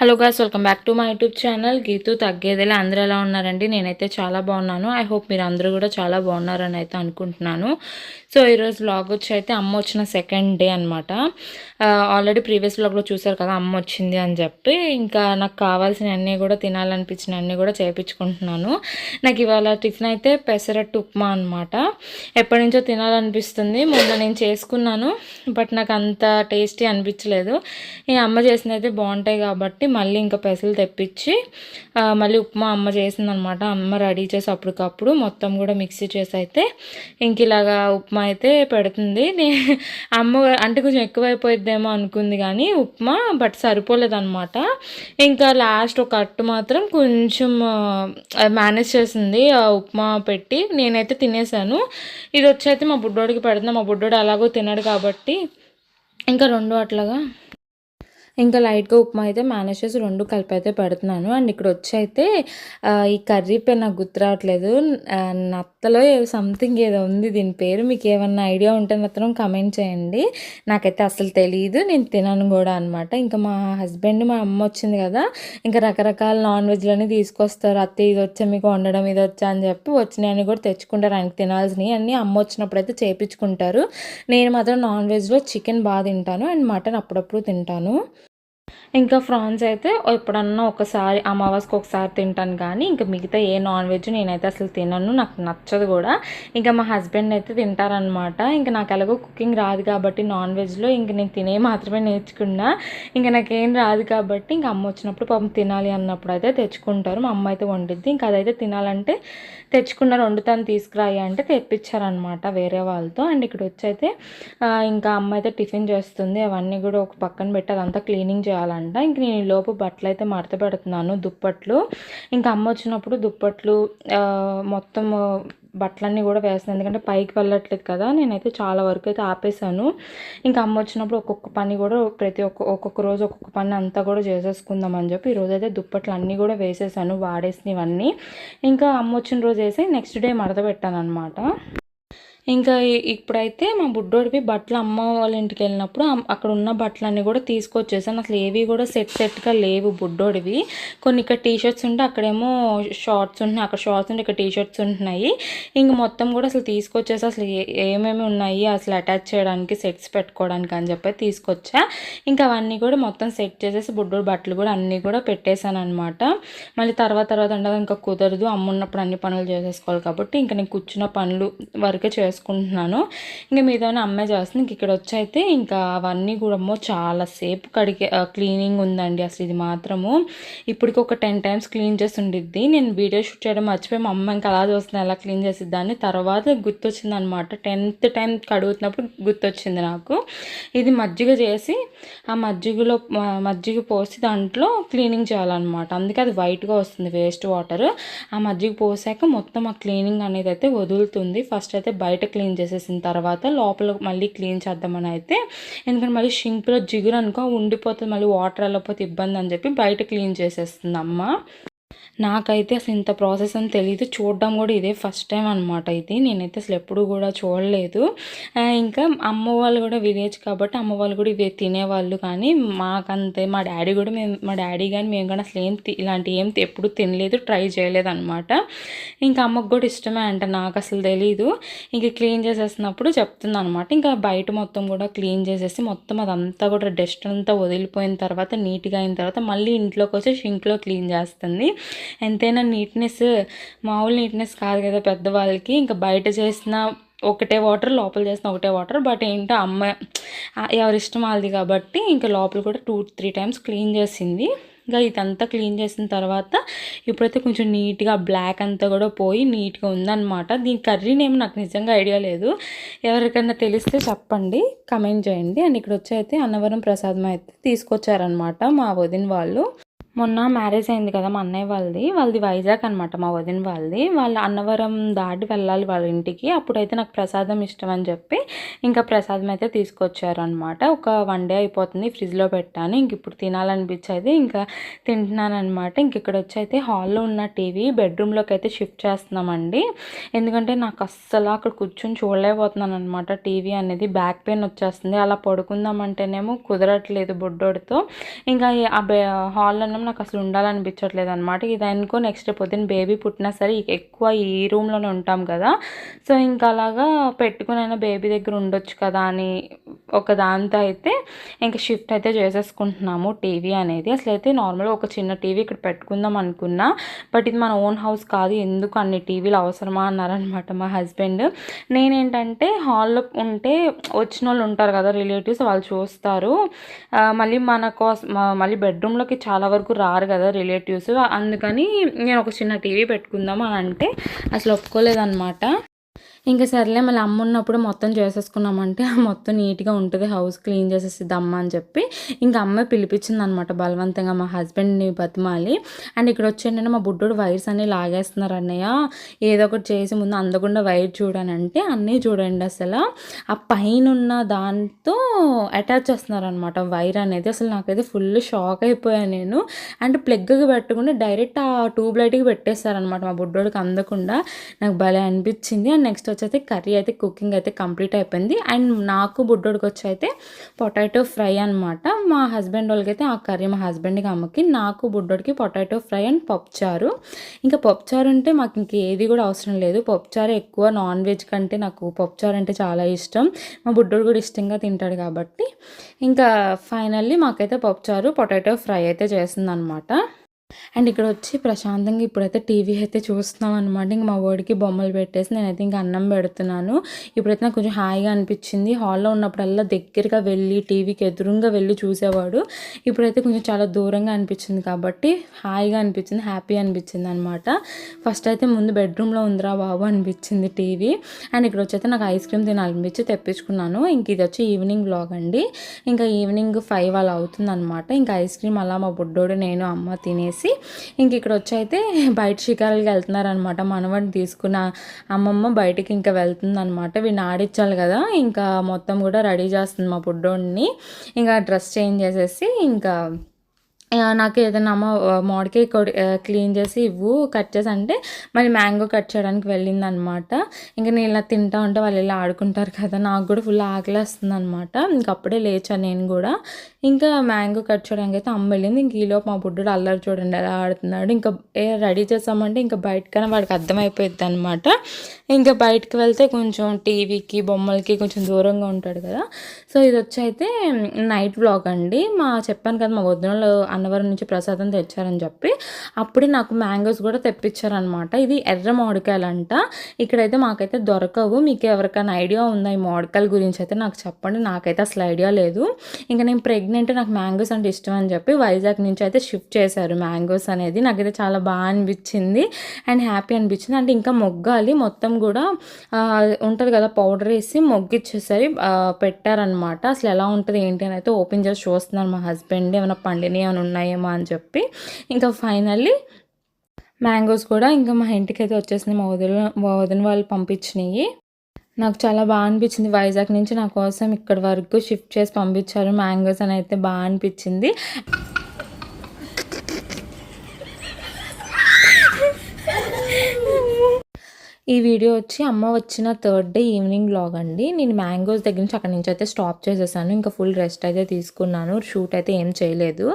Hello guys welcome back to my YouTube channel Geethu తగ్గేదేలా అందరూ ఎలా ఉన్నారండి? నేనైతే చాలా బాగున్నాను. ఐ హోప్ మీరు అందరూ కూడా చాలా బాగున్నారని అయితే అనుకుంటున్నాను. సో ఈరోజు బ్లాగ్ వచ్చి అయితే అమ్మ వచ్చిన సెకండ్ డే అనమాట ఆల్రెడీ ప్రీవియస్ బ్లాగ్లో చూసారు కదా అమ్మ వచ్చింది అని చెప్పి. ఇంకా నాకు కావాల్సిన అన్నీ కూడా తినాలనిపించిన అన్నీ కూడా చేయించుకుంటున్నాను నాకు ఇవాళ టిఫిన్ అయితే పెసరట్టు ఉప్మా అనమాట ఎప్పటి నుంచో తినాలనిపిస్తుంది. మొన్న నేను చేసుకున్నాను బట్ నాకు అంత టేస్టీ అనిపించలేదు. ఈ అమ్మ చేసినైతే అయితే బాగుంటాయి కాబట్టి మళ్ళీ ఇంకా పెసలు తెప్పించి మళ్ళీ ఉప్మా అమ్మ చేసిందనమాట. అమ్మ రెడీ చేసి అప్పటికప్పుడు మొత్తం కూడా మిక్సీ చేసి అయితే ఇంక ఇలాగా ఉప్మా అయితే పెడుతుంది. నే అమ్మ అంటే కొంచెం ఎక్కువైపోయిద్దేమో అనుకుంది కానీ ఉప్మా బట్ సరిపోలేదన్నమాట ఇంకా లాస్ట్ ఒక అట్టు మాత్రం కొంచెం మేనేజ్ చేసింది ఆ ఉప్మా పెట్టి నేనైతే తినేసాను. ఇది వచ్చి అయితే మా బుడ్డోడికి పెడుతున్నా. మా బుడ్డోడు అలాగో తినడు కాబట్టి ఇంకా రెండు అట్లాగా ఇంకా లైట్గా ఉప్మా అయితే మేనేజ్ చేసి రెండు కలిపి అయితే పెడుతున్నాను. అండ్ ఇక్కడ వచ్చి అయితే ఈ కర్రీ పేరు నాకు గుర్తు రావట్లేదు. నత్తలో సంథింగ్ ఏదో ఉంది దీని పేరు. మీకు ఏమన్నా ఐడియా ఉంటే మాత్రం కమెంట్ చేయండి. నాకైతే అసలు తెలియదు నేను తినను కూడా అనమాట ఇంకా మా హస్బెండ్ మా అమ్మ వచ్చింది కదా ఇంకా రకరకాల నాన్ వెజ్లన్నీ తీసుకొస్తారు. అత్తే ఇది వచ్చా మీకు వండడం ఇది వచ్చా అని చెప్పి వచ్చినాయని కూడా తెచ్చుకుంటారు. ఆయనకి తినాల్సినవి అన్నీ అమ్మ వచ్చినప్పుడు అయితే చేపించుకుంటారు. నేను మాత్రం నాన్ వెజ్లో చికెన్ బాగా తింటాను. అండ్ మటన్ అప్పుడప్పుడు తింటాను. ఇంకా ఫ్రాన్స్ అయితే ఎప్పుడన్నా ఒకసారి అమావాస్యకు ఒకసారి తింటాను కానీ ఇంకా మిగతా ఏ నాన్ వెజ్ నేనైతే అసలు తినను నాకు నచ్చదు కూడా. ఇంకా మా హస్బెండ్ అయితే తింటారనమాట ఇంకా నాకు ఎలాగో కుకింగ్ రాదు కాబట్టి నాన్ వెజ్లో ఇంక నేను తినే మాత్రమే నేర్చుకున్నా. ఇంకా నాకేం రాదు కాబట్టి ఇంకా అమ్మ వచ్చినప్పుడు పాపం తినాలి అన్నప్పుడు అయితే తెచ్చుకుంటారు. మా అమ్మ అయితే వండిద్ది. ఇంకా అదైతే తినాలంటే తెచ్చుకున్నారు వండుతాను తీసుకురాయి అంటే తెప్పించారనమాట వేరే వాళ్ళతో. అండ్ ఇక్కడ వచ్చి అయితే ఇంకా అమ్మ అయితే టిఫిన్ చేస్తుంది. అవన్నీ కూడా ఒక పక్కన పెట్టి అదంతా క్లీనింగ్ చేయాలంటే ఇంక నేను ఈ లోపు బట్టలు అయితే మడత పెడుతున్నాను దుప్పట్లు. ఇంకా అమ్మ వచ్చినప్పుడు దుప్పట్లు మొత్తం బట్టలన్నీ కూడా వేస్తాను ఎందుకంటే పైకి వెళ్ళట్లేదు కదా నేనైతే చాలా వరకు అయితే ఆపేసాను ఇంకా అమ్మ వచ్చినప్పుడు ఒక్కొక్క పని కూడా ప్రతి ఒక్క ఒక్కొక్క రోజు ఒక్కొక్క పని అంతా కూడా చేసేసుకుందాం అని చెప్పి ఈరోజు అయితే దుప్పట్లు అన్నీ కూడా వేసేసాను వాడేసినవన్నీ. ఇంకా అమ్మ వచ్చిన రోజు వేసి నెక్స్ట్ డే మడత పెట్టాను అనమాట ఇంకా ఇప్పుడైతే మా బుడ్డోడివి బట్టలు అమ్మ వాళ్ళ ఇంటికి వెళ్ళినప్పుడు అక్కడ ఉన్న బట్టలన్నీ కూడా తీసుకొచ్చేసాను. అసలు ఏవి కూడా సెట్ సెట్గా లేవు బుడ్డోడివి. కొన్ని ఇక్కడ టీ షర్ట్స్ ఉంటే అక్కడేమో షార్ట్స్ ఉంటున్నాయి. అక్కడ షార్ట్స్ ఉంటే ఇక్కడ టీ షర్ట్స్ ఉంటున్నాయి. ఇంక మొత్తం కూడా అసలు తీసుకొచ్చేసి అసలు ఏ- ఏమేమి ఉన్నాయి అసలు అటాచ్ చేయడానికి సెట్స్ పెట్టుకోవడానికి అని చెప్పి తీసుకొచ్చా. ఇంకా అవన్నీ కూడా మొత్తం సెట్ చేసేసి బుడ్డోడి బట్టలు కూడా అన్నీ కూడా పెట్టేశాను అనమాట మళ్ళీ తర్వాత తర్వాత ఉండదు ఇంకా కుదరదు. అమ్మ ఉన్నప్పుడు అన్ని పనులు చేసేసుకోవాలి కాబట్టి ఇంకా నేను కూర్చున్న పనులు వరకే చేసుకుంటున్నాను. ఇంకా మీదైనా అమ్మే చేస్తుంది ఇంక ఇక్కడ వచ్చి అయితే ఇంకా అవన్నీ కూడా అమ్మో చాలాసేపు కడిగే క్లీనింగ్ ఉందండి అసలు ఇది మాత్రము. ఇప్పటికి ఒక టెన్ టైమ్స్ క్లీన్ చేసి ఉండిద్ది నేను వీడియో షూట్ చేయడం మర్చిపోయి మా అమ్మ ఇంకా అలా చూస్తుంది ఎలా క్లీన్ చేసిద్దాన్ని తర్వాత గుర్తొచ్చింది అనమాట టెన్త్ టైం కడుగుతున్నప్పుడు గుర్తొచ్చింది నాకు. ఇది మజ్జిగ చేసి ఆ మజ్జిగలో మజ్జిగ పోసి దాంట్లో క్లీనింగ్ చేయాలన్నమాట. అందుకే అది వైట్గా వస్తుంది వేస్ట్ వాటర్. ఆ మజ్జిగ పోసాక మొత్తం ఆ క్లీనింగ్ అనేది అయితే వదులుతుంది. ఫస్ట్ అయితే బయట బయట క్లీన్ చేసేసిన తర్వాత లోపల మళ్ళీ క్లీన్ చేద్దామని అయితే ఎందుకంటే మళ్ళీ షింక్లో జిగురు అనుకో ఉండిపోతుంది మళ్ళీ వాటర్ వెళ్ళకపోతే ఇబ్బంది అని చెప్పి బయట క్లీన్ చేసేస్తుంది అమ్మ. నాకైతే అసలు ఇంత ప్రాసెస్ అని తెలియదు చూడడం కూడా ఇదే ఫస్ట్ టైం అనమాట ఇది. నేనైతే అసలు ఎప్పుడు కూడా చూడలేదు. ఇంకా అమ్మ వాళ్ళు కూడా విలేజ్ కాబట్టి అమ్మ వాళ్ళు కూడా ఇవి తినేవాళ్ళు. కానీ మాకంతే మా డాడీ కూడా మేము మా డాడీ కానీ మేము కానీ అసలు ఏం ఇలాంటి ఏం ఎప్పుడు తినలేదు ట్రై చేయలేదు అనమాట ఇంకా అమ్మకు కూడా ఇష్టమే అంట నాకు అసలు తెలీదు. ఇంకా క్లీన్ చేసేసినప్పుడు చెప్తుంది అనమాట ఇంకా బయట మొత్తం కూడా క్లీన్ చేసేసి మొత్తం అదంతా కూడా డస్ట్ అంతా వదిలిపోయిన తర్వాత నీట్గా అయిన తర్వాత మళ్ళీ ఇంట్లోకి వచ్చి షింక్లో క్లీన్ చేస్తుంది. ఎంతైనా నీట్నెస్ మామూలు నీట్నెస్ కాదు కదా పెద్దవాళ్ళకి. ఇంకా బయట చేసిన ఒకటే వాటర్ లోపల చేసిన ఒకటే వాటర్ బట్ ఏంటో అమ్మ ఎవరి ఇష్టం వాళ్ళది కాబట్టి ఇంకా లోపల కూడా టూ త్రీ టైమ్స్ క్లీన్ చేసింది. ఇంకా ఇదంతా క్లీన్ చేసిన తర్వాత ఇప్పుడైతే కొంచెం నీట్గా బ్లాక్ అంతా కూడా పోయి నీట్గా ఉందన్నమాట. దీని కర్రీ నేమ్ నాకు నిజంగా ఐడియా లేదు. ఎవరికైనా తెలిస్తే చెప్పండి కమెంట్ చేయండి. అండ్ ఇక్కడ వచ్చి అయితే అన్నవరం ప్రసాదం అయితే తీసుకొచ్చారనమాట మా వదిన వాళ్ళు. మొన్న మ్యారేజ్ అయింది కదా మా అన్నయ్య వాళ్ళది. వాళ్ళది వైజాగ్ అనమాట మా వదిన వాళ్ళది. వాళ్ళ అన్నవరం దాటి వెళ్ళాలి వాళ్ళ ఇంటికి. అప్పుడైతే నాకు ప్రసాదం ఇష్టం అని చెప్పి ఇంకా ప్రసాదం అయితే తీసుకొచ్చారు అనమాట ఒక వన్ డే అయిపోతుంది ఫ్రిడ్జ్లో పెట్టాను. ఇంక ఇప్పుడు తినాలనిపించేది ఇంకా తింటున్నాను అనమాట ఇంక ఇక్కడ వచ్చి అయితే హాల్లో ఉన్న టీవీ బెడ్రూమ్లోకి అయితే షిఫ్ట్ చేస్తున్నామండి. ఎందుకంటే నాకు అస్సలు అక్కడ కూర్చొని చూడలేకపోతున్నాను అనమాట టీవీ అనేది. బ్యాక్ పెయిన్ వచ్చేస్తుంది. అలా పడుకుందామంటేనేమో కుదరట్లేదు బుడ్డోడితో. ఇంకా ఆ హాల్లో నాకు అసలు ఉండాలనిపించట్లేదు అనమాట ఇది అనుకో నెక్స్ట్ పొద్దున్న బేబీ పుట్టినా సరే ఎక్కువ ఈ రూమ్లోనే ఉంటాం కదా. సో ఇంకా అలాగా పెట్టుకునైనా బేబీ దగ్గర ఉండొచ్చు కదా అని ఒక దాంతో అయితే ఇంకా షిఫ్ట్ అయితే చేసేసుకుంటున్నాము టీవీ అనేది. అసలు అయితే నార్మల్గా ఒక చిన్న టీవీ ఇక్కడ పెట్టుకుందాం అనుకున్నా బట్ ఇది మన ఓన్ హౌస్ కాదు. ఎందుకు అన్ని టీవీలు అవసరమా అన్నారనమాట మా హస్బెండ్ నేనేంటంటే హాల్లో ఉంటే వచ్చిన వాళ్ళు ఉంటారు కదా రిలేటివ్స్ వాళ్ళు చూస్తారు. మళ్ళీ మన కోసం మళ్ళీ బెడ్రూమ్లోకి చాలా వరకు రారు కదా రిలేటివ్స్ అందుకని నేను ఒక చిన్న టీవీ పెట్టుకుందాం అని అంటే అసలు ఒప్పుకోలేదన్నమాట. ఇంకా సర్లే మళ్ళీ అమ్మ ఉన్నప్పుడు మొత్తం చేసేసుకున్నామంటే మొత్తం నీట్గా ఉంటుంది హౌస్ క్లీన్ చేసేసిద్ది అమ్మ అని చెప్పి. ఇంకా అమ్మ పిలిపించింది అనమాట బలవంతంగా మా హస్బెండ్ని బతిమాలి. అండ్ ఇక్కడ వచ్చేంటంటే మా బుడ్డోడు వైర్స్ అన్ని లాగేస్తున్నారు అన్నయ్య. ఏదో ఒకటి చేసి ముందు అందకుండా వైర్ చూడనంటే అన్నీ చూడండి అసలు. ఆ పైన ఉన్న దాంతో అటాచ్ చేస్తున్నారు అనమాట వైర్ అనేది. అసలు నాకైతే ఫుల్ షాక్ అయిపోయాను నేను. అండ్ ప్లగ్కి పెట్టకుండా డైరెక్ట్ ఆ ట్యూబ్ లైట్కి పెట్టేస్తారనమాట మా బుడ్డోడికి అందకుండా. నాకు భలే అనిపించింది. అండ్ నెక్స్ట్ వచ్చి కర్రీ అయితే కుకింగ్ అయితే కంప్లీట్ అయిపోయింది. అండ్ నాకు బుడ్డోడికి వచ్చి అయితే పొటాటో ఫ్రై అనమాట మా హస్బెండ్ వాళ్ళకి అయితే ఆ కర్రీ మా హస్బెండ్కి అమ్మకి నాకు బుడ్డోడికి పొటాటో ఫ్రై అండ్ పప్పుచారు. ఇంకా పప్పుచారు అంటే మాకు ఇంక ఏది కూడా అవసరం లేదు. పప్పుచారు ఎక్కువ నాన్ వెజ్ కంటే నాకు పప్పుచారు అంటే చాలా ఇష్టం. మా బుడ్డోడు కూడా ఇష్టంగా తింటాడు కాబట్టి. ఇంకా ఫైనల్లీ మాకైతే పప్పుచారు పొటాటో ఫ్రై అయితే చేస్తుంది అనమాట అండ్ ఇక్కడ వచ్చి ప్రశాంతంగా ఇప్పుడైతే టీవీ అయితే చూస్తున్నాం అనమాట ఇంక మా వాడికి బొమ్మలు పెట్టేసి నేనైతే ఇంకా అన్నం పెడుతున్నాను. ఇప్పుడైతే నాకు కొంచెం హాయిగా అనిపించింది. హాల్లో ఉన్నప్పుడల్లా దగ్గరగా వెళ్ళి టీవీకి ఎదురుగా వెళ్ళి చూసేవాడు. ఇప్పుడైతే కొంచెం చాలా దూరంగా అనిపించింది కాబట్టి హాయిగా అనిపించింది హ్యాపీ అనిపించింది అనమాట ఫస్ట్ అయితే ముందు బెడ్రూమ్లో ఉందిరా బాబు అనిపించింది టీవీ. అండ్ ఇక్కడ వచ్చి నాకు ఐస్ క్రీమ్ తినాలనిపించి తెప్పించుకున్నాను. ఇంక ఇది వచ్చి ఈవినింగ్ బ్లాగ్ అండి. ఇంకా ఈవినింగ్ ఫైవ్ అలా అవుతుంది అనమాట ఇంకా ఐస్ క్రీమ్ అలా మా బుడ్డోడు నేను అమ్మ తినేసి అనేసి ఇంక ఇక్కడ వచ్చి అయితే బయట షికారులకి వెళ్తున్నారనమాట మనవాడిని తీసుకున్న అమ్మమ్మ బయటికి ఇంకా వెళ్తుంది అనమాట వీడిని ఆడించాలి కదా. ఇంకా మొత్తం కూడా రెడీ చేస్తుంది మా పుడ్డోడిని. ఇంకా డ్రెస్ చేంజ్ చేసేసి ఇంకా నాకు ఏదైనా అమ్మ మామిడికాయ కొడి క్లీన్ చేసి ఇవ్వు కట్ చేసి అంటే మళ్ళీ మ్యాంగో కట్ చేయడానికి వెళ్ళింది అనమాట ఇంకా నేను ఇలా తింటా ఉంటే వాళ్ళు ఇలా ఆడుకుంటారు కదా నాకు కూడా ఫుల్ ఆకలేస్తుంది అనమాట ఇంక అప్పుడే లేచాను నేను కూడా. ఇంకా మ్యాంగో కట్ చేయడానికి అయితే అమ్మ వెళ్ళింది. ఇంక ఈలోపు మా బుడ్డుడు అల్లరి చూడండి ఎలా ఆడుతున్నాడు. ఇంకా ఏ రెడీ చేసామంటే ఇంకా బయటకైనా వాడికి అర్థమైపోయింది అనమాట ఇంకా బయటకు వెళ్తే కొంచెం టీవీకి బొమ్మలకి కొంచెం దూరంగా ఉంటాడు కదా. సో ఇది వచ్చి అయితే నైట్ బ్లాగ్ అండి. మా చెప్పాను కదా మా వదినలు అన్నవరం నుంచి ప్రసాదం తెచ్చారని చెప్పి అప్పుడే నాకు మ్యాంగోస్ కూడా తెప్పించారనమాట ఇది ఎర్ర మామిడికాయలంట. ఇక్కడైతే మాకైతే దొరకవు. మీకు ఎవరికైనా ఐడియా ఉందా ఈ మామిడికాయల గురించి అయితే నాకు చెప్పండి. నాకైతే అసలు ఐడియా లేదు. ఇంకా నేను ప్రెగ్నెంట్ నాకు మ్యాంగోస్ అంటే ఇష్టం అని చెప్పి వైజాగ్ నుంచి అయితే షిఫ్ట్ చేశారు మ్యాంగోస్ అనేది. నాకైతే చాలా బాగా అనిపించింది అండ్ హ్యాపీ అనిపించింది. అంటే ఇంకా మొగ్గాలి. మొత్తం కూడా ఉంటుంది కదా పౌడర్ వేసి మొగ్గిచ్చేసరి పెట్టారనమాట అసలు ఎలా ఉంటుంది ఏంటి అని అయితే ఓపెన్ చేసి చూస్తున్నారు మా హస్బెండ్. ఏమైనా పండిని ఏమైనా ఉన్నాయేమో అని చెప్పి. ఇంకా ఫైనల్లీ మ్యాంగోస్ కూడా ఇంకా మా ఇంటికి అయితే వచ్చేసింది మా వదిన మా వదిన వాళ్ళు పంపించినాయి. నాకు చాలా బాగా అనిపించింది. వైజాగ్ నుంచి నా కోసం ఇక్కడ వరకు షిఫ్ట్ చేసి పంపించారు. మ్యాంగోస్ అని అయితే బాగా అనిపించింది. ఈ వీడియో వచ్చి అమ్మ వచ్చిన థర్డ్ డే ఈవినింగ్ బ్లాగ్ అండి. నేను మ్యాంగోస్ దగ్గర నుంచి అక్కడ నుంచి అయితే స్టాప్ చేసేసాను. ఇంకా ఫుల్ రెస్ట్ అయితే తీసుకున్నాను. షూట్ అయితే ఏం చేయలేదు.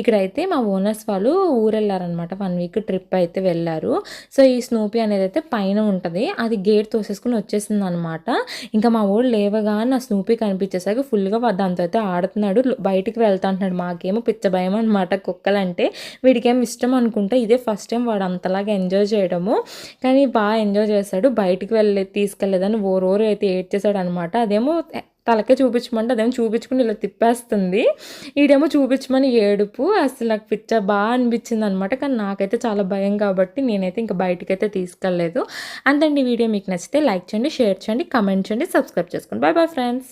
ఇక్కడైతే మా ఓనర్స్ వాళ్ళు ఊరు వెళ్ళారనమాట వన్ వీక్ ట్రిప్ అయితే వెళ్ళారు. సో ఈ స్నూపీ అనేది అయితే పైన ఉంటుంది. అది గేట్ తోసేసుకుని వచ్చేసింది అనమాట ఇంకా మా ఊళ్ళు లేవగానే ఆ స్నూపీ కనిపించేసరికి ఫుల్గా దాంతో అయితే ఆడుతున్నాడు. బయటికి వెళ్తా అంటున్నాడు. మాకేమో పిచ్చ భయం అనమాట కుక్కలంటే వీడికేం ఇష్టం అనుకుంటే ఇదే ఫస్ట్ టైం వాడు అంతలాగా ఎంజాయ్ చేయడము. కానీ బాగా ఎంజాయ్ చేశాడు బయటికి వెళ్ళి తీసుకెళ్ళలేదని ఓరోరు అయితే ఏడ్చేశాడు అనమాట అదేమో తలకే చూపించమంటే అదేమో చూపించుకుని ఇలా తిప్పేస్తుంది. ఈడేమో చూపించమని ఏడుపు. అసలు నాకు పిచ్చ బాగా అనిపించింది అనమాట కానీ నాకైతే చాలా భయం కాబట్టి నేనైతే ఇంకా బయటకైతే తీసుకెళ్ళలేదు. అంతండి వీడియో మీకు నచ్చితే లైక్ చేయండి షేర్ చేయండి కమెంట్ చేయండి సబ్స్క్రైబ్ చేసుకోండి. Bye bye friends.